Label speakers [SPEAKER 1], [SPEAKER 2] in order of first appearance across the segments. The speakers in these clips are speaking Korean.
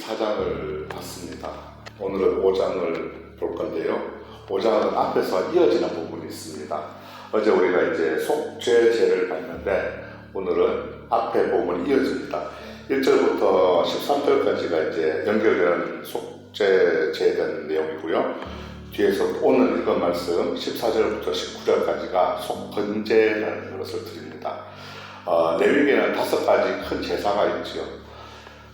[SPEAKER 1] 우리가 레위기 4장을 봤습니다. 오늘은 5장을 볼 건데요. 5장은 앞에서 이어지는 부분이 있습니다. 어제 우리가 이제 속죄제를 봤는데 오늘은 앞에 부분이 이어집니다. 1절부터 13절까지가 이제 연결되는 속죄제에 대한 내용이고요. 뒤에서 오늘 읽은 말씀 14절부터 19절까지가 속건제라는 것을 드립니다. 어, 레위기에는 다섯 가지 큰 제사가 있지요.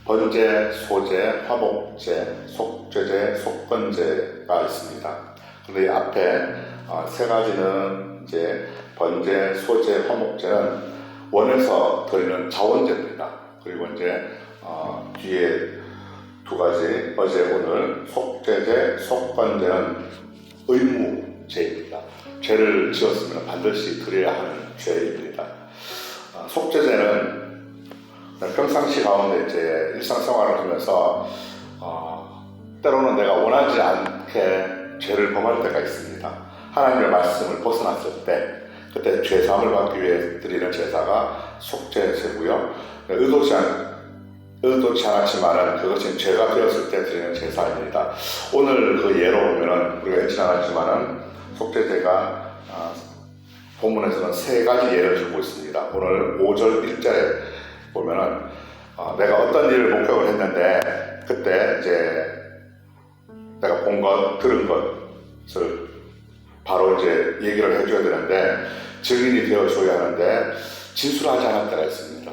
[SPEAKER 1] 번제, 소제, 화목제, 속죄제, 속건제가 있습니다. 그런데 이 앞에 어, 세 가지는 이제 번제, 소제, 화목제는 원에서 드리는 자원제입니다. 그리고 이제 어, 뒤에 두 가지 어제 오늘 속죄제, 속건제는 의무제입니다. 죄를 지었으면 반드시 드려야 하는 죄입니다. 어, 속죄제는 평상시 가운데 이제 일상생활을 하면서 어, 때로는 내가 원하지 않게 죄를 범할 때가 있습니다. 하나님의 말씀을 벗어났을 때 그때 죄사함을 받기 위해 드리는 제사가 속죄제고요. 의도치 않 의도치 않았지만은 그것이 죄가 되었을 때 드리는 제사입니다. 오늘 그 예로 보면은 우리가 읽지 않았지만은 속죄제가 아, 본문에서는 세 가지 예를 들고 있습니다. 오늘 5절 1절에 보면은 어, 내가 어떤 일을 목격을 했는데 그때 이제 내가 본 것, 들은 것을 바로 이제 얘기를 해줘야 되는데 증인이 되어줘야 하는데 진술하지 않을 때가 있습니다.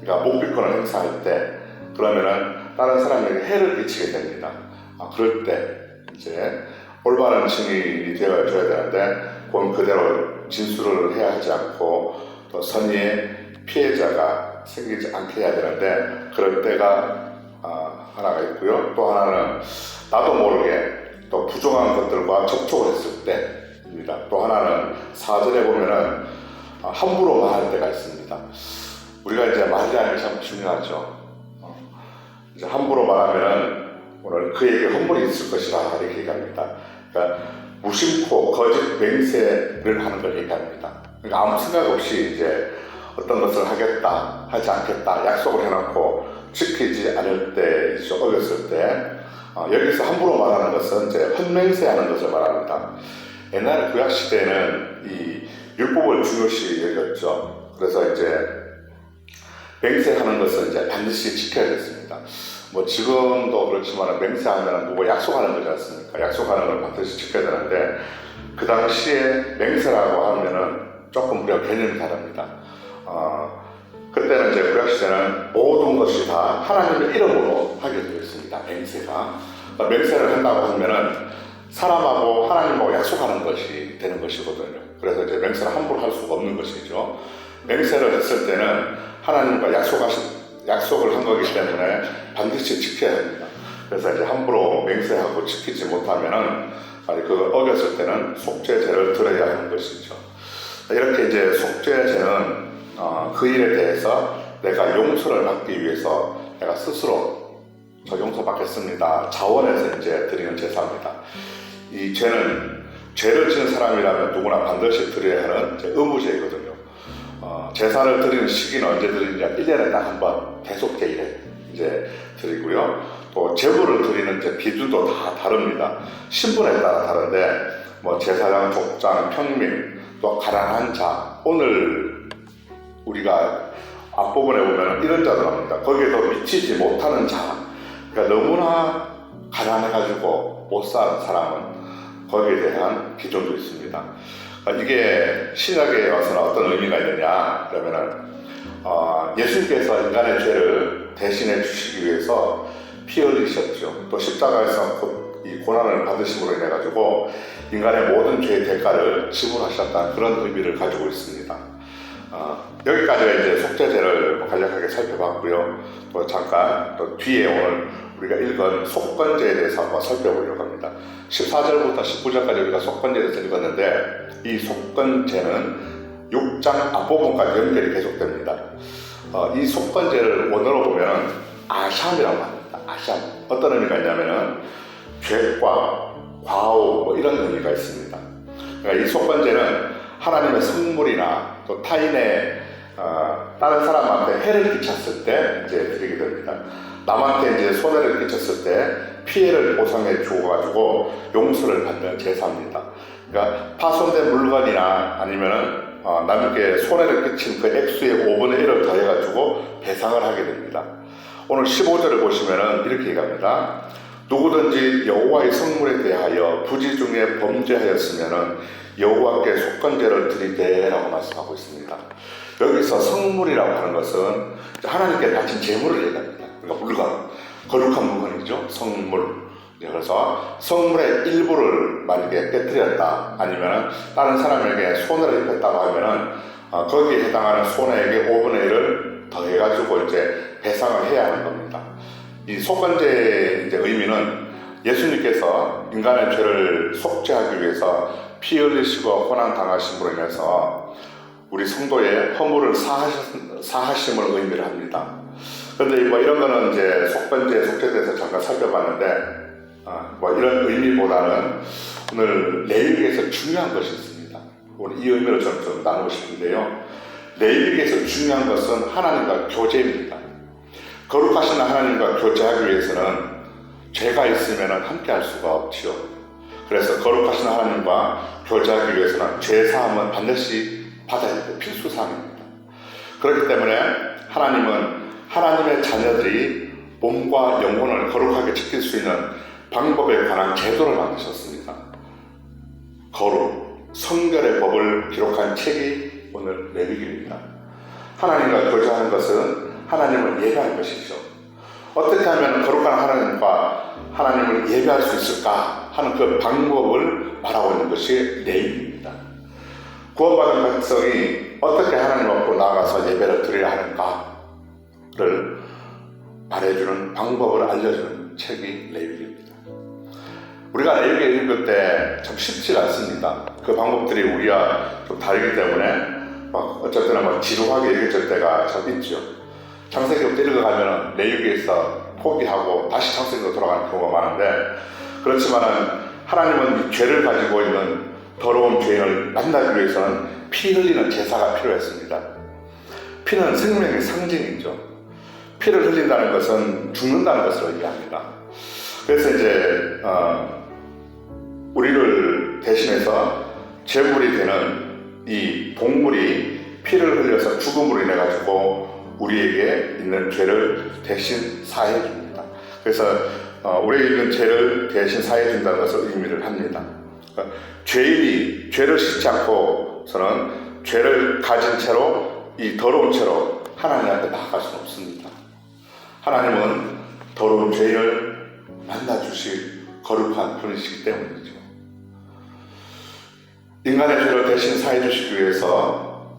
[SPEAKER 1] 그러니까 목비권을 행사할 때 그러면은 다른 사람에게 해를 끼치게 됩니다. 아, 그럴 때 이제 올바른 증인이 되어줘야 되는데 그건 그대로 진술을 해야 하지 않고 또 선의의 피해자가 생기지 않게 해야 되는데 그럴 때가 아, 하나가 있고요. 또 하나는 나도 모르게 또 부정한 것들과 접촉을 했을 때입니다. 또 하나는 사전에 보면은 아, 함부로 말할 때가 있습니다. 우리가 이제 말이라는 게 참 중요하죠. 어, 이제 함부로 말하면은 오늘 그에게 헛물이 있을 것이라 이렇게 얘기합니다. 그러니까 무심코 거짓 맹세를 하는 걸 얘기합니다. 그러니까 아무 생각 없이 이제 어떤 것을 하겠다, 하지 않겠다 약속을 해놓고 지키지 않을 때, 이제 어겼을 때 어, 여기서 함부로 말하는 것은 이제 헛맹세하는 것을 말합니다. 옛날 구약 시대에는 이 율법을 중요시 여겼죠. 그래서 이제 맹세하는 것은 이제 반드시 지켜야 됐습니다. 뭐 지금도 그렇지만 맹세하면 누구 약속하는 거지 않습니까? 약속하는 걸 반드시 지켜야 되는데 그 당시에 맹세라고 하면은 조금 우리가 개념이 다릅니다. 어, 그때는 이제 구약 시대는 모든 것이 다 하나님의 이름으로 하게 되어 있습니다. 맹세가 그러니까 맹세를 한다고 하면은 사람하고 하나님하고 약속하는 것이 되는 것이거든요. 그래서 이제 맹세를 함부로 할 수가 없는 것이죠. 맹세를 했을 때는 하나님과 약속하신 약속을 한 거기 때문에 반드시 지켜야 합니다. 그래서 이제 함부로 맹세하고 지키지 못하면은 아니 그걸 어겼을 때는 속죄제를 들어야 하는 것이죠. 이렇게 이제 속죄제는 어, 그 일에 대해서 내가 용서를 받기 위해서 내가 스스로 저 용서 받겠습니다. 자원에서 이제 드리는 제사입니다. 이 죄는 죄를 지은 사람이라면 누구나 반드시 드려야 하는 의무제이거든요. 어, 제사를 드리는 시기는 언제 드리느냐 1년에 딱 한번 계속 개일에 이제 드리고요. 또 제물을 드리는 이제 비주도 다 다릅니다. 신분에 따라 다른데 뭐 제사장, 족장, 평민, 또 가난한 자 오늘 우리가 앞부분에 보면 이런 자들 합니다. 거기에도 미치지 못하는 자. 그러니까 너무나 가난해가지고 못 사는 사람은 거기에 대한 기준도 있습니다. 그러니까 이게 신약에 와서는 어떤 의미가 있느냐 그러면은 어, 예수님께서 인간의 죄를 대신해 주시기 위해서 피 흘리셨죠. 또 십자가에서 고- 이 고난을 받으심으로 인해 가지고 인간의 모든 죄의 대가를 지불하셨다는 그런 의미를 가지고 있습니다. 어, 여기까지가 이제 속죄제를 간략하게 살펴봤고요. 또 잠깐 또 뒤에 오늘 우리가 읽은 속건제에 대해서 한번 살펴보려고 합니다. 14절부터 19절까지 우리가 속건제에 대해서 읽었는데 이 속건제는 6장 앞부분까지 연결이 계속됩니다. 어, 이 속건제를 원어로 보면 아샴이라고 합니다. 아샴. 어떤 의미가 있냐면은 죄과 과오 뭐 이런 의미가 있습니다. 그러니까 이 속건제는 하나님의 선물이나 또 타인의 어, 다른 사람한테 해를 끼쳤을 때 이제 드리게 됩니다. 남한테 이제 손해를 끼쳤을 때 피해를 보상해 주어가지고 용서를 받는 제사입니다. 그러니까 파손된 물건이나 아니면은 어, 남에게 손해를 끼친 그 액수의 5분의 1을 더해가지고 배상을 하게 됩니다. 오늘 15절을 보시면은 이렇게 얘기합니다. 누구든지 여호와의 성물에 대하여 부지 중에 범죄하였으면은 여호와께 속건제를 드리되라고 말씀하고 있습니다. 여기서 성물이라고 하는 것은 하나님께 바친 제물을 얘기합니다. 그러니까 물건, 거룩한 물건이죠. 성물. 네, 그래서 성물의 일부를 만약에 깨뜨렸다 아니면 다른 사람에게 손해를 입혔다고 하면은 어, 거기에 해당하는 손해액의 5분의 1을 더해가지고 이제 배상을 해야 하는 겁니다. 이 속건제의 이제 의미는 예수님께서 인간의 죄를 속죄하기 위해서 피 흘리시고 고난 당하심으로 인해서 우리 성도의 허물을 사하신, 사하심 을 의미를 합니다. 그런데 뭐 이런 거는 이제 속건제에 속죄돼서 잠깐 살펴봤는데 아, 뭐 이런 의미보다는 오늘 레위기에서 중요한 것이 있습니다. 오늘 이 의미를 좀, 좀 나누고 싶은데요. 레위기에서 중요한 것은 하나님과 교제입니다. 거룩하신 하나님과 교제하기 위해서는 죄가 있으면 함께 할 수가 없지요. 그래서 거룩하신 하나님과 교제하기 위해서는 죄 사함은 반드시 받아야 될 필수 사항입니다. 그렇기 때문에 하나님은 하나님의 자녀들이 몸과 영혼을 거룩하게 지킬 수 있는 방법에 관한 제도를 만드셨습니다. 거룩, 성결의 법을 기록한 책이 오늘 레위기입니다. 하나님과 교제하는 것은 하나님을 예배하는 것이죠. 어떻게 하면 거룩한 하나님과 하나님을 예배할 수 있을까 하는 그 방법을 말하고 있는 것이 레위기입니다. 구원받은 백성이 어떻게 하나님 앞으로 나아가서 예배를 드려야 하는가를 말해주는 방법을 알려주는 책이 레위기입니다. 우리가 레위기 읽을 때 참 쉽지 않습니다. 그 방법들이 우리와 좀 다르기 때문에 막 어쨌든 막 지루하게 읽을 때가 참 있죠. 창세기부터 읽어가면 레위기에서 포기하고 다시 창세기로 돌아가는 경우가 많은데 그렇지만은 하나님은 이 죄를 가지고 있는 더러운 죄인을 만나기 위해서는 피 흘리는 제사가 필요했습니다. 피는 생명의 상징이죠. 피를 흘린다는 것은 죽는다는 것을 의미합니다. 그래서 이제 어, 우리를 대신해서 제물이 되는 이 동물이 피를 흘려서 죽음으로 인해 가지고 우리에게 있는 죄를 대신 사해 줍니다. 그래서 어, 우리에게 있는 죄를 대신 사해 준다는 것을 의미를 합니다. 그러니까 죄인이 죄를 씻지 않고서는 죄를 가진 채로 이 더러운 채로 하나님 앞에 나아갈 수는 없습니다. 하나님은 더러운 죄인을 만나 주실 거룩한 분이시기 때문이죠. 인간의 죄를 대신 사해 주시기 위해서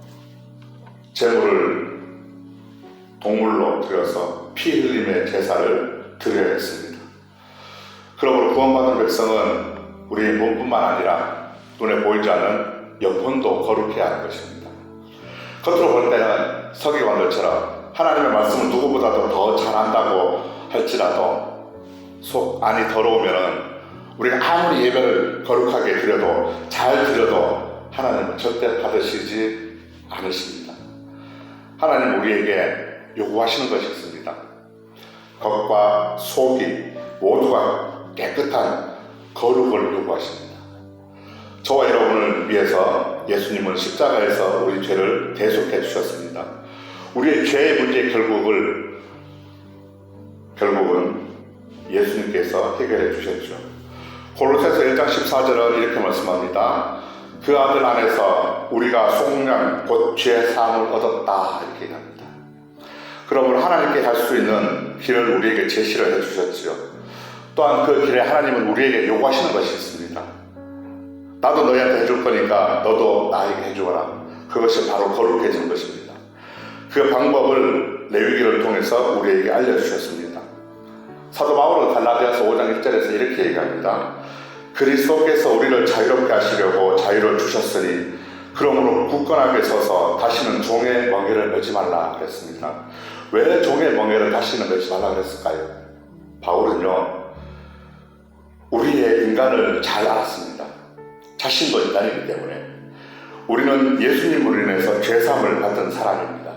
[SPEAKER 1] 제물을 동물로 들여서 피 흘림의 제사를 드려야 했습니다. 그러므로 구원받은 백성은 우리의 몸뿐만 아니라 눈에 보이지 않는 영혼도 거룩해야 하는 것입니다. 겉으로 볼 때는 서기관들처럼 하나님의 말씀을 누구보다도 더 잘한다고 할지라도 속 안이 더러우면은 우리가 아무리 예배를 거룩하게 드려도 잘 드려도 하나님은 절대 받으시지 않으십니다. 하나님 우리에게 요구하시는 것이 있습니다. 겉과 속이 모두가 깨끗한 거룩을 요구하십니다. 저와 여러분을 위해서 예수님은 십자가에서 우리 죄를 대속해 주셨습니다. 우리의 죄의 문제 결국을 결국은 예수님께서 해결해 주셨죠. 골로새서 1장 14절은 이렇게 말씀합니다. 그 아들 안에서 우리가 속량 곧죄 사함을 얻었다 이렇게. 그러므로 하나님께 갈 수 있는 길을 우리에게 제시를 해주셨지요. 또한 그 길에 하나님은 우리에게 요구하시는 것이 있습니다. 나도 너희한테 해줄 거니까 너도 나에게 해주거라. 그것이 바로 거룩해지는 것입니다. 그 방법을 레위기를 통해서 우리에게 알려주셨습니다. 사도 바울은 갈라디아서 5장 1절에서 이렇게 얘기합니다. 그리스도께서 우리를 자유롭게 하시려고 자유를 주셨으니 그러므로 굳건하게 서서 다시는 종의 멍에를 메지 말라 그랬습니다. 왜 종의 멍에를 다시는 메지 말라 그랬을까요? 바울은요 우리의 인간을 잘 알았습니다. 자신도 인간이기 때문에 우리는 예수님으로 인해서 죄사함을 받은 사람입니다.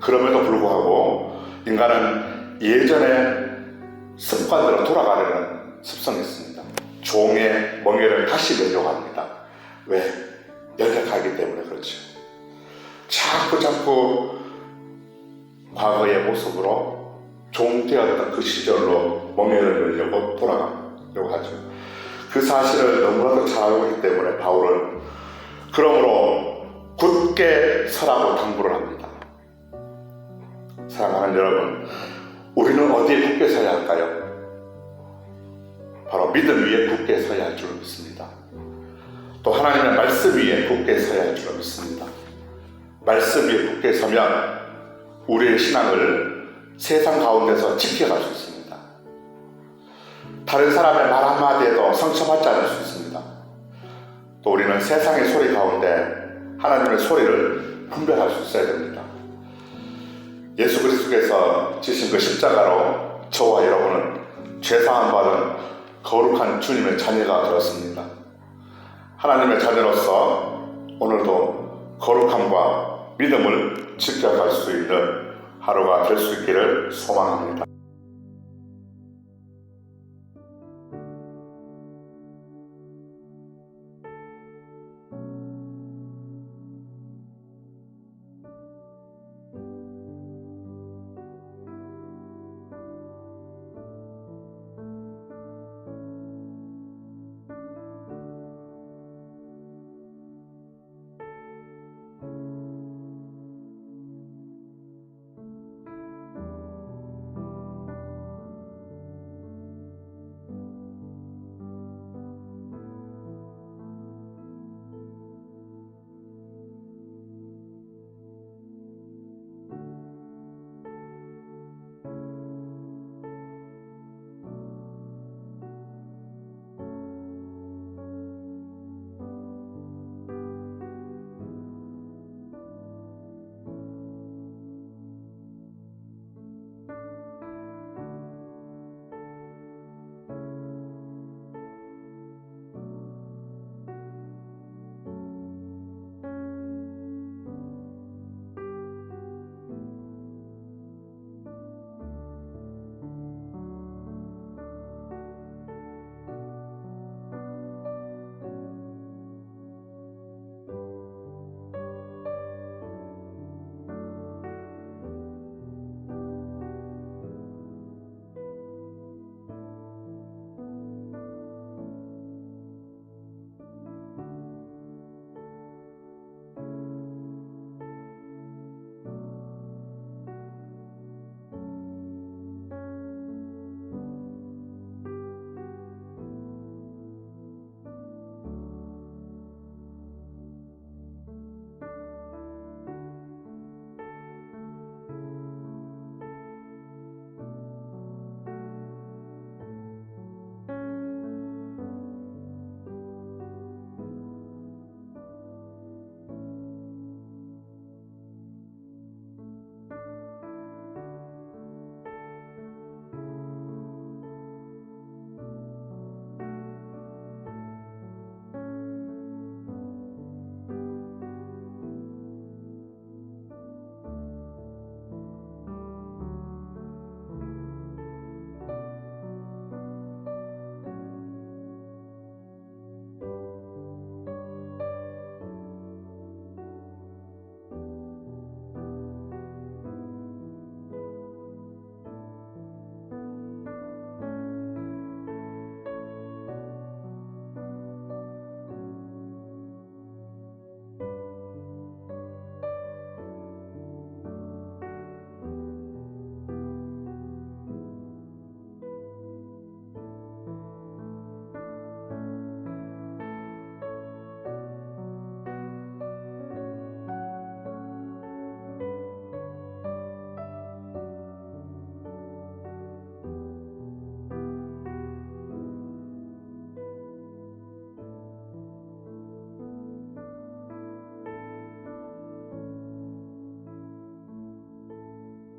[SPEAKER 1] 그럼에도 불구하고 인간은 예전에 습관대로 돌아가려는 습성이 있습니다. 종의 멍에를 다시 내려고 합니다. 왜? 연약하기 때문에 그렇죠. 자꾸 자꾸 과거의 모습으로 종되었던 그 시절로 멍에를 내려고 돌아가려고 하죠. 그 사실을 너무나도 잘 알고 있기 때문에 바울은 그러므로 굳게 서라고 당부를 합니다. 사랑하는 여러분, 우리는 어디에 굳게 서야 할까요? 바로 믿음 위에 굳게 서야 할 줄 믿습니다. 또 하나님의 말씀 위에 굳게 서야 할 줄 믿습니다. 말씀 위에 굳게 서면 우리의 신앙을 세상 가운데서 지켜갈 수 있습니다. 다른 사람의 말 한마디에도 상처받지 않을 수 있습니다. 또 우리는 세상의 소리 가운데 하나님의 소리를 분별할 수 있어야 됩니다. 예수 그리스도께서 지신 그 십자가로 저와 여러분은 죄사함 받은 거룩한 주님의 자녀가 되었습니다. 하나님의 자녀로서 오늘도 거룩함과 믿음을 지켜갈 수 있는 하루가 될 수 있기를 소망합니다.